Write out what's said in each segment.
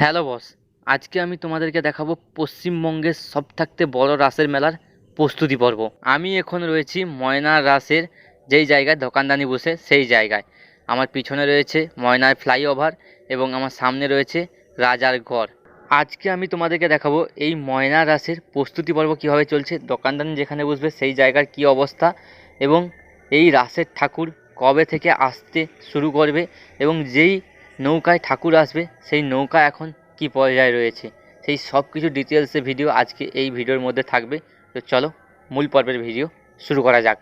Hello boss, আজকে আমি তোমাদেরকে দেখাবো পশ্চিমবঙ্গের সব থাকতে বড় রাসের মেলার প্রস্তুতি পর্ব। আমি এখন রয়েছি ময়নার রাসের যেই জায়গায় দোকানদানি বসে সেই জায়গায়। আমার পিছনে রয়েছে ময়নার ফ্লাইওভার এবং আমার সামনে রয়েছে রাজার ঘর। আজকে আমি তোমাদেরকে দেখাবো এই ময়না রাসের প্রস্তুতি পর্ব কীভাবে চলছে, দোকানদানি যেখানে বসবে সেই জায়গার কী অবস্থা এবং এই রাসের ঠাকুর কবে থেকে আসতে শুরু করবে এবং যেই নৌকায় ঠাকুর আসবে, সেই নৌকা এখন কি পর্যায়ে রয়েছে? সেই সব কিছু ডিটেলসে ভিডিও আজকে এই ভিডিওর মধ্যে থাকবে। তো চলো, মূল পর্বের ভিডিও শুরু করা যাক।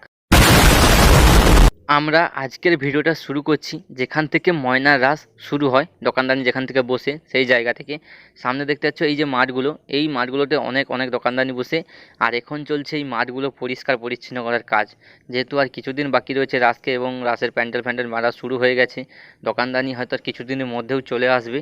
আমরা আজকের ভিডিওটা শুরু করছি যেখান থেকে ময়নার রাস শুরু হয় দোকানদানি যেখান থেকে বসে সেই জায়গা থেকে। সামনে দেখতে পাচ্ছ এই যে মাঠগুলো, এই মাঠগুলোতে অনেক অনেক দোকানদানি বসে। আর এখন চলছে এই মাঠগুলো পরিষ্কার, পরিচ্ছন্ন করার কাজ। যেহেতু আর কিছুদিন বাকি রয়েছে রাসকে এবং রাসের প্যান্ডেল, ফ্যান্ডেল মারা শুরু হয়ে গেছে। দোকানদানি হয়তো আর কিছুদিনের মধ্যেও চলে আসবে।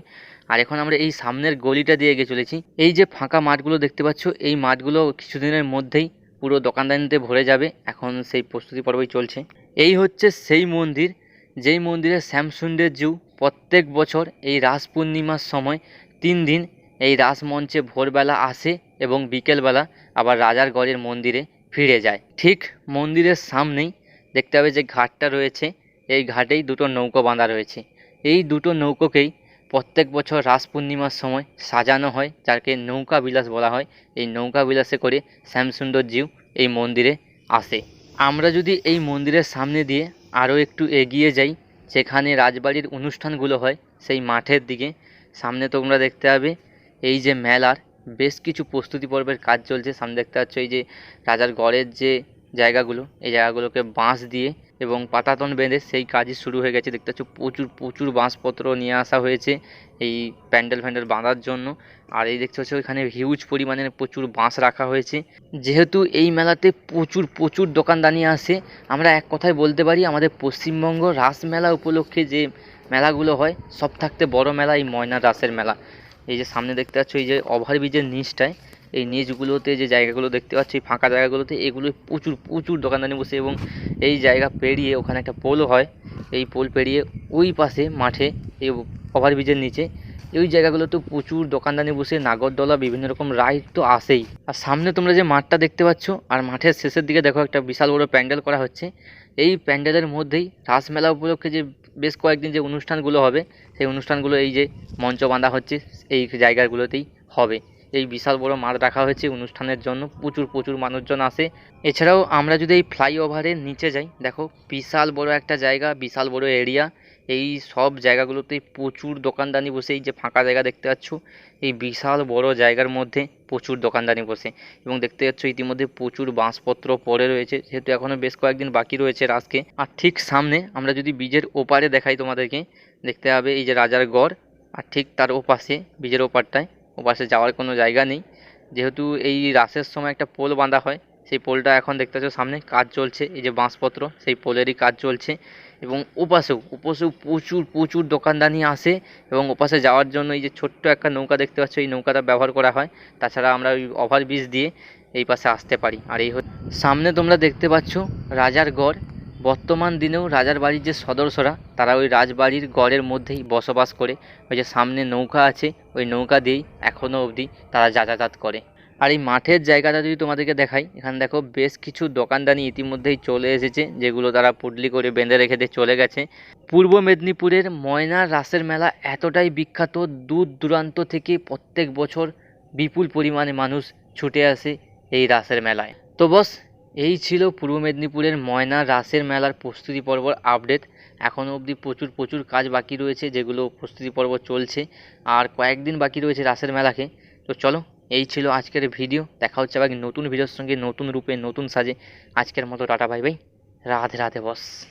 আর এখন আমরা এই সামনের গলিটা দিয়ে এগিয়ে চলেছি। এই যে ফাঁকা মাঠগুলো দেখতে পাচ্ছ, এই মাঠগুলো কিছুদিনের মধ্যেই পুরো দোকানদানিতে ভরে যাবে। এখন সেই প্রস্তুতি পর্বই চলছে। এই হচ্ছে সেই মন্দির, যেই মন্দিরে শ্যামসুন্দর জিউ প্রত্যেক বছর এই রাস পূর্ণিমার সময় তিন দিন এই রাস মঞ্চে ভোরবেলা আসে এবং বিকেলবেলা আবার রাজার গড়ের মন্দিরে ফিরে যায়। ঠিক মন্দিরের সামনেই দেখতে হবে যে ঘাটটা রয়েছে, এই ঘাটেই দুটো নৌকো বাঁধা রয়েছে। এই দুটো নৌকোকেই প্রত্যেক বছর রাস পূর্ণিমার সময় সাজানো হয়, যাকে নৌকা বিলাস বলা হয়। এই নৌকা বিলাসে করে শ্যামসুন্দর জিউ এই মন্দিরে আসে। আমরা যদি এই মন্দিরের সামনে দিয়ে আরও একটু এগিয়ে যাই, যেখানে রাজবাড়ির অনুষ্ঠানগুলো হয় সেই মাঠের দিকে, সামনে তোমরা দেখতে পাবে এই যে মেলার বেশ কিছু প্রস্তুতি পর্বের কাজ চলছে। সামনে দেখতে পাচ্ছ এই যে রাজার গড়ের যে জায়গাগুলো, এই জায়গাগুলোকে বাঁশ দিয়ে এবং পাতাতন বেঁধে সেই কাজই শুরু হয়ে গেছে। দেখতে পাচ্ছ, প্রচুর প্রচুর বাঁশপত্র নিয়ে আসা হয়েছে এই প্যান্ডেল ফ্যান্ডেল বাঁধার জন্য। আর এই দেখতে পাচ্ছ, এখানে হিউজ পরিমাণের প্রচুর বাঁশ রাখা হয়েছে। যেহেতু এই মেলাতে প্রচুর প্রচুর দোকানদানি আসে, আমরা এক কথায় বলতে পারি, আমাদের পশ্চিমবঙ্গ রাস মেলা উপলক্ষে যে মেলাগুলো হয়, সব থাকতে বড় মেলা এই ময়না রাসের মেলা। এই যে সামনে দেখতে পাচ্ছ, এই যে ওভারব্রিজের নিচটায় এই নিচগুলোতে যে জায়গাগুলো দেখতে পাচ্ছ এই ফাঁকা জায়গাগুলোতে এগুলো প্রচুর প্রচুর দোকানদানি বসে এবং এই জায়গা পেরিয়ে ওখানে একটা পোলও হয়। এই পোল পেরিয়ে ওই পাশে মাঠে এই ওভারব্রিজের নিচে ওই জায়গাগুলোতে প্রচুর দোকানদানি বসে, নাগরদোলা, বিভিন্ন রকম রাইড তো আসেই আর সামনে তোমরা যে মাঠটা দেখতে পাচ্ছ, আর মাঠের শেষের দিকে দেখো একটা বিশাল বড় প্যান্ডেল করা হচ্ছে। এই প্যান্ডেলের মধ্যেই রাসমেলা উপলক্ষে যে বেশ কয়েকদিন যে অনুষ্ঠানগুলো হবে, সেই অনুষ্ঠানগুলো এই যে মঞ্চ বাঁধা হচ্ছে, এই জায়গাগুলোতেই হবে। এই বিশাল বড় মাঠ রাখা হয়েছে অনুষ্ঠানের জন্য। প্রচুর প্রচুর মানুষজন আসে। এছাড়াও আমরা যদি এই ফ্লাইওভারের নিচে যাই, দেখো বিশাল বড় একটা জায়গা, বিশাল বড় এরিয়া এই সব জায়গাগুলোতে প্রচুর দোকানদানি বসে, এই যে ফাঁকা জায়গা দেখতে পাচ্ছ, এই বিশাল বড় জায়গার মধ্যে প্রচুর দোকানদানি বসে। এবং দেখতে পাচ্ছ ইতিমধ্যে প্রচুর বাঁশপত্র পড়ে রয়েছে, যেহেতু এখনও বেশ কয়েকদিন বাকি রয়েছে রাজকে। আর ঠিক সামনে আমরা যদি বীজের ওপারে দেখাই তোমাদেরকে, দেখতে হবে এই যে রাজার গড়, আর ঠিক তার ওপাশে বীজের ওপারটায় ওপাশে যাওয়ার কোনো জায়গা নেই। যেহেতু এই রাসের সময় একটা পোল বাঁধা হয়, সেই পোলটা এখন দেখতে পাচ্ছ সামনে কাজ চলছে, এই যে বাঁশপত্র, সেই পোলেরই কাজ চলছে এবং ওপাশেও ওপাশেও প্রচুর প্রচুর দোকানদানি আসে এবং ওপাশে যাওয়ার জন্য এই যে ছোট্ট একটা নৌকা দেখতে পাচ্ছ, এই নৌকাটা ব্যবহার করা হয়। তাছাড়া আমরা ওই ওভারব্রিজ দিয়ে এই পাশে আসতে পারি। আর এই সামনে তোমরা দেখতে পাচ্ছ রাজার গড় বর্তমান দিনেও রাজার বাড়ির যে সদস্যরা তারা ওই রাজবাড়ির গড়ের মধ্যেই বসবাস করে। ওই যে সামনে নৌকা আছে, ওই নৌকা দিয়েই এখনও অবধি তারা যাতায়াত করে। আর এই মাঠের জায়গাটা যদি তোমাদেরকে দেখাই, এখানে দেখো বেশ কিছু দোকানদানি ইতিমধ্যেই চলে এসেছে, যেগুলো তারা পুডলি করে বেঁধে রেখে দিয়ে চলে গেছে। পূর্ব মেদিনীপুরের ময়নার রাসের মেলা এতটাই বিখ্যাত, দূর দূরান্ত থেকে প্রত্যেক বছর বিপুল পরিমাণে মানুষ ছুটে আসে এই রাসের মেলায়। তো বস এই ছিল পূর্ব মেদিনীপুরের ময়না রাসের মেলার প্রস্তুতি পর্বর আপডেট। এখনও অবধি প্রচুর প্রচুর কাজ বাকি রয়েছে, যেগুলো প্রস্তুতি পর্ব চলছে। আর কয়েকদিন বাকি রয়েছে রাসের মেলাকে। তো চলো, এই ছিল আজকের ভিডিও। দেখা হচ্ছে আবার নতুন ভিডিওর সঙ্গে, নতুন রূপে, নতুন সাজে। আজকের মতো tata, bye bye. Radhe Radhe boss.